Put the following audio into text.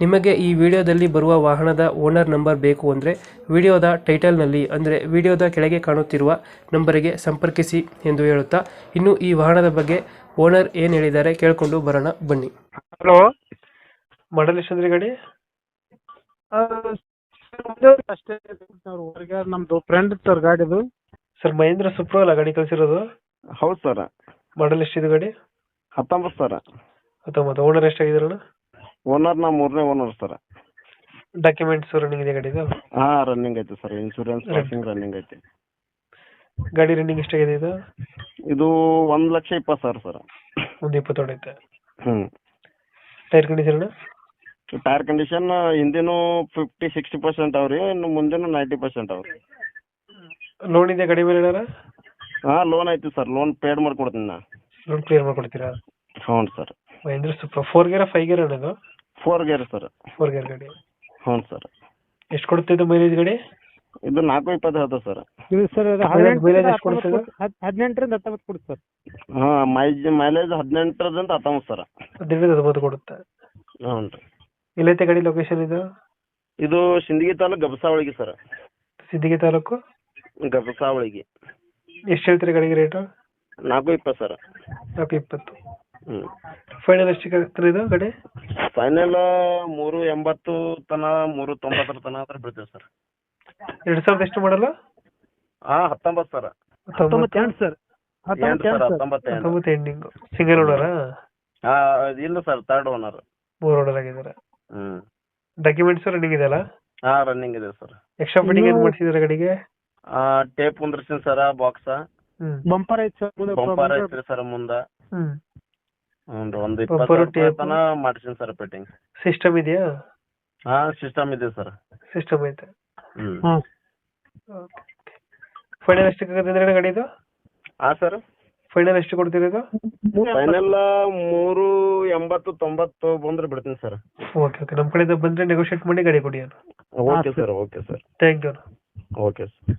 ನಿಮಗೆ ಈ ವಿಡಿಯೋದಲ್ಲಿ ಬರುವ ವಾಹನದ ಓನರ್ ನಂಬರ್ ಬೇಕು ಅಂದರೆ ವಿಡಿಯೋದ ಟೈಟಲ್ನಲ್ಲಿ ಅಂದರೆ ವಿಡಿಯೋದ ಕೆಳಗೆ ಕಾಣುತ್ತಿರುವ ನಂಬರಿಗೆ ಸಂಪರ್ಕಿಸಿ ಎಂದು ಹೇಳುತ್ತಾ ಇನ್ನು ಈ ವಾಹನದ ಬಗ್ಗೆ ಓನರ್ ಏನು ಹೇಳಿದ್ದಾರೆ ಕೇಳಿಕೊಂಡು ಬರೋಣ ಬನ್ನಿ. ಹಲೋ ಮಾಡಲ್ ಎಷ್ಟಂದ್ರೆ ಗಾಡಿ? ಅಷ್ಟೇ ನಮ್ದು ಫ್ರೆಂಡ್ ಸರ್ ಗಾಡಿದು. ಸರ್ ಮಹೇಂದ್ರ ಸುಪ್ರೋ ಅಲ್ಲ ಗಾಡಿ ಕಳಿಸಿರೋದು? ಹೌದು ಸರ್. ಮಾಡಲ್ ಎಷ್ಟಿದೆ ಗಾಡಿ? ಹತ್ತೊಂಬತ್ತು ಸರ್. ಹತ್ತೊಂಬತ್ತು ಓನರ್ ಎಷ್ಟಾಗಿದಾರಣ ಓನರ್ ನಾ ಮೂರನೇ ಓನರ್ ಸರ್. ಡಾಕ್ಯುಮೆಂಟ್ಸ್ ರನ್ನಿಂಗ್ ಇದೆ ಗಾಡಿದು ಹಾ ರನ್ನಿಂಗ್ ಐತೆ ಸರ್. ಇನ್ಶೂರೆನ್ಸ್ ಪಾಸಿಂಗ್ ರನ್ನಿಂಗ್ ಐತೆ. ಗಾಡಿ ರನ್ನಿಂಗ್ ಎಷ್ಟಾಗಿದೆ ಇದು? ಇದು ಒಂದ್ ಲಕ್ಷ ಇಪ್ಪತ್ತು ಸಾವಿರ ಸರ್. ಒಂದು ಇಪ್ಪತ್ತು ಹೊಡೈತೆ ಹ್ಮ್. ಟೈರ್ ಕಂಡೀಷನ್ ಟೈರ್ ಕಂಡೀಷನ್ ಹಿಂದಿನೂ ಫಿಫ್ಟಿ ಸಿಕ್ಸ್ಟಿ ಪರ್ಸೆಂಟ್ ಅವ್ರಿ ಇನ್ನು ಮುಂದಿನ ನೈಂಟಿ ಪರ್ಸೆಂಟ್ ಅವ್ರಿ. ಲೋನ್ ಇದೆ ಗಾಡಿ ಮೇಲೆ ಏನಾರ? ಹಾ ಲೋನ್ ಐತಿ ಸರ್. ಲೋನ್ ಪೇಡ್ ಮಾಡ್ಕೊಡ್ತೀನಿ ನಾ. ಲೋನ್ ಕ್ಲಿಯರ್ ಮಾಡ್ಕೊಡ್ತೀರಾ? ಹ್ಞೂ sir. Mahindra super. Four gear five gear ಅನ್ನೋದು four gear sir four gear ಗಾಡಿ. ಹ್ಞೂ ಸರ್ ಎಷ್ಟು ಕೊಡುತ್ತೆ ಇದು ಮೈಲೇಜ್ ಗಾಡಿ? ಇದು ನಾಲ್ಕು ಇಪ್ಪತ್ತು ಹೇಳ್ತದೆ ಸರ್ ಇದು ಸರ್ mileage ಎಷ್ಟು ಕೊಡ್ತದೆ? ಹದಿನೆಂಟರಿಂದ ಹತ್ತೊಂಬತ್ತು ಕೊಡುತ್ತೆ ಸರ್ ಹಾಂ ಮೈಜ್ ಮೈಲೇಜ್ ಹದಿನೆಂಟರಿಂದ ಹತ್ತೊಂಬತ್ತು ಸರ್ ಹದಿನೆಂಟು ಹತ್ತೊಂಬತ್ತು ಕೊಡುತ್ತೆ? ಹ್ಞೂ ರೀ. ಎಲ್ಲೈತೆ ಗಾಡಿ ಲೊಕೇಶನ್ ಇದು? ಇದು ಸಿಂದಗಿ ತಾಲೂಕು ಗಬಸಾವಳಿಗೆ ಸರ್ ಸಿದ್ದಿಗೆ ತಾಲೂಕು? ಗಬಸಾವಳಿಗೆ. ಎಷ್ಟು ಹೇಳ್ತೀರಿ ಗಾಡಿಗೆ ರೇಟು ನಾಲ್ಕು ಇಪ್ಪತ್ತು ಸರ್ ನಾಲ್ಕು ಇಪ್ಪತ್ತು. ಹ್ಞೂ ಫೈನಲ್ ಎಷ್ಟಕ್ಕೆ ಆಗ್ತದೆ ಇದು ಗಾಡಿ? ಫೈನಲ್ ಮೂರು ಎಂಬತ್ತು ತನ ಮೂರು ತೊಂಬತ್ತರ ತನ ಆದ್ರೆ ಬಿಡ್ತೇವೆ ಸರ್ ಎರಡ್ ಸಾವಿರದ ಎಷ್ಟು ಮಾಡಲ್ಲ ಹಾ ಹತ್ತೊಂಬತ್ತು ಸರ್ ಹತ್ತೊಂಬತ್ತು ಎಂಟು ಸರ್ ಎಂಟು ಹತ್ತೊಂಬತ್ತು ಸರ್ ಹತ್ತೊಂಬತ್ತು ಎಂಟು ಹತ್ತೊಂಬತ್ತು ಎಂಡಿಂಗು ಸಿಂಗಲ್ ಓನರಾ ಹಾಂ ಇಲ್ಲ ಸರ್ ತರ್ಡ್ ಓನರ್ ಮೂರು ಓನರ್ ಆಗಿದ್ದಾರೆ. ಹ್ಞೂ ಡಾಕ್ಯುಮೆಂಟ್ಸ್ ರನ್ನಿಂಗ್ ಇದೆಯಲ್ಲ? ಹಾ ರನ್ನಿಂಗ್ ಇದೆ ಸರ್ ಎಕ್ಸ್ಟ್ರಾ ಫಿಟ್ಟಿಂಗ್ ಏನು ಇನ್ನು- ಮಾಡಿಸಿದ್ರೆ ಆ ಟೇಪ್ ಕುಂದ್ರಸಿನ ಸರ ಬಾಕ್ಸ ಹ್ಮ್. ಬಂಪರ್ ಐತಿ ಸರ್ ಮುಂದೆ ಬಂಪರ್ bumper- ಐತ್ರಿ ಸರ್ ಮುಂದ. ಹ್ಮ್. ಹ್ಞೂ ಒಂದು Bumper, ಇಪ್ಪತ್ತು tape. ತನ ಮಾಡಿಸಿನಿ ಸರ್ ಫಿಟ್ಟಿಂಗ್ ಸಿಸ್ಟಮ್ ಇದೆಯಾ? ಹಾ ಸಿಸ್ಟಮ್ ಇದೆ ಸರ್. ಸಿಸ್ಟಮ್ ಐತೆ. ಹ್ಞೂ. ಹಾ ಫೈನಲ್ ಎಷ್ಟು ಅಂದ್ರೆ ಗಾಡಿ ಇದು ಹಾಂ ಸರ್. ಫೈನಲ್ ಎಷ್ಟು ಕೊಡ್ತೀರಿ ಇದು? ಫೈನಲ್ ಮೂರು ಎಂಬತ್ತು ತೊಂಬತ್ತು ಬಂದ್ರೆ ಬಿಡ್ತೀನಿ ಸರ್. Okay okay. ನಮ್ಮ ಕಡೆಯಿಂದ ಬಂದರೆ ನೆಗೋಷಿಯೇಟ್ ಮಾಡಿ ಗಾಡಿ ಕೊಡಿ okay sir okay sir. Thank you okay sir.